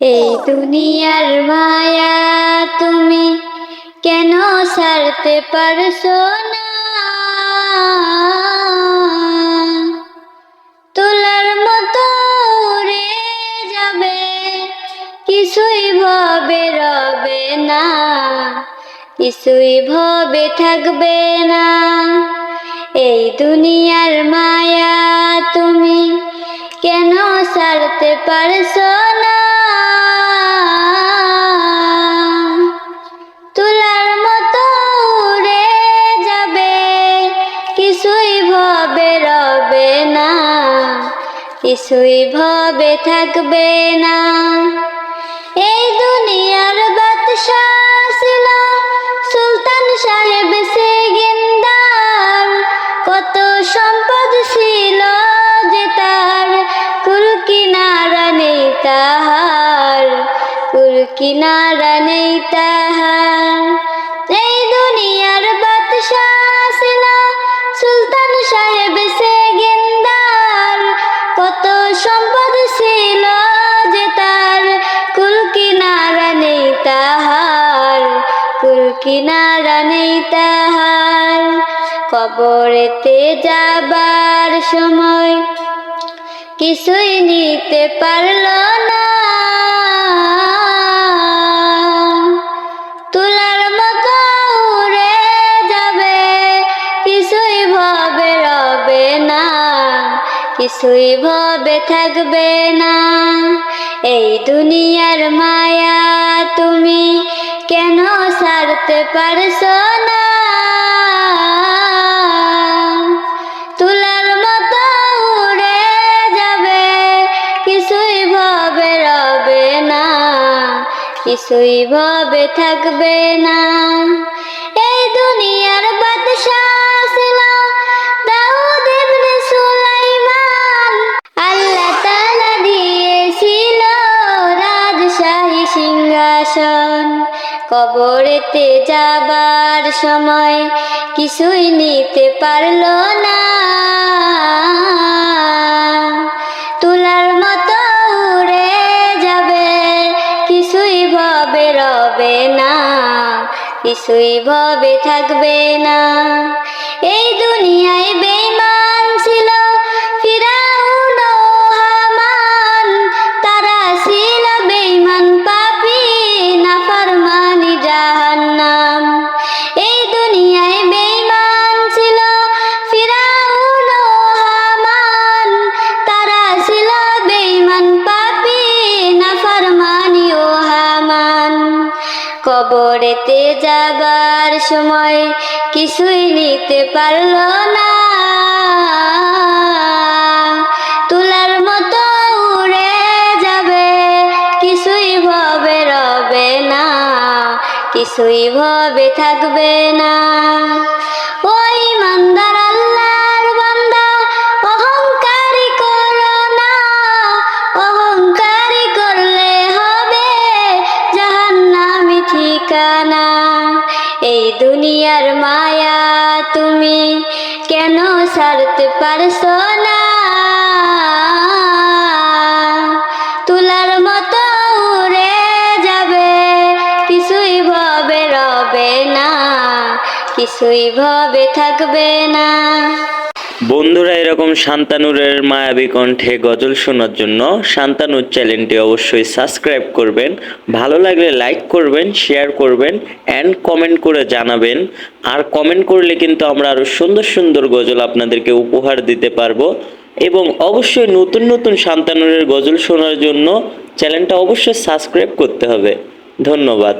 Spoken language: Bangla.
এই দুনিয়ার মায়া তুমি কেন সারতে পারছ না? তোলার মতো উড়ে যাবে, কিছুই ভবে রবে না, কিছুই ভবে থাকবে না। এই দুনিয়ার মায়া তুমি কেন সারতে পারছ কিছুই ভবে থাকবে না। এই দুনিয়ার বাদশাহ ছিল সুলতান সাহেব সে গেন্দার কত সম্পদ ছিল যে তার, কুল কিনারা নেই তাহার, কুল কিনারা নেই তাহার। কিনারা নেই তাহার। কবরেতে যাবার সময় কিছুই নিতে পারল না। তুলার মতো উড়ে যাবে, কিছুই ভবে রবে না। কিছুই ভবে থাকবে না। এই দুনিয়ার মায়া তুমি কেন সারতে পারছ না? তুলার মতো উড়ে যাবে, কিছুই ভবে রবে না, কিছুই ভবে থাকবে না। এই দুনিয়ার বাদশাহ ছিল দাউদ রাজশাহী সিংহাসন। কবরেতে যাবার সময় কিছুই নিতে পারল না। তুলার মতো উড়ে যাবে, কিছুই ভবে রবে না, কিছুই ভবে থাকবে না। এই দুনিয়ায় বেঈমান কবরেতে যাবার সময় কিছুই নিতে পারল না। তুলার মতো উড়ে যাবে, কিছুই ভবে রবে না। কিছুই ভবে থাকবে না। ঠিকানা এই দুনিয়ার মায়া তুমি কেন সারতে পারছ না? তুলার মতো উড়ে যাবে, কিছুই ভবে রবে না, কিছুই ভবে থাকবে না। বন্ধুরা এরকম শান্তানুরের মায়াবী কণ্ঠে গজল শোনার জন্য শান্তানুর চ্যানেলটি অবশ্যই সাবস্ক্রাইব করবেন। ভালো লাগলে লাইক করবেন, শেয়ার করবেন অ্যান্ড কমেন্ট করে জানাবেন। আর কমেন্ট করলে কিন্তু আমরা আরও সুন্দর সুন্দর গজল আপনাদেরকে উপহার দিতে পারব। এবং অবশ্যই নতুন নতুন শান্তানুরের গজল শোনার জন্য চ্যানেলটা অবশ্যই সাবস্ক্রাইব করতে হবে। ধন্যবাদ।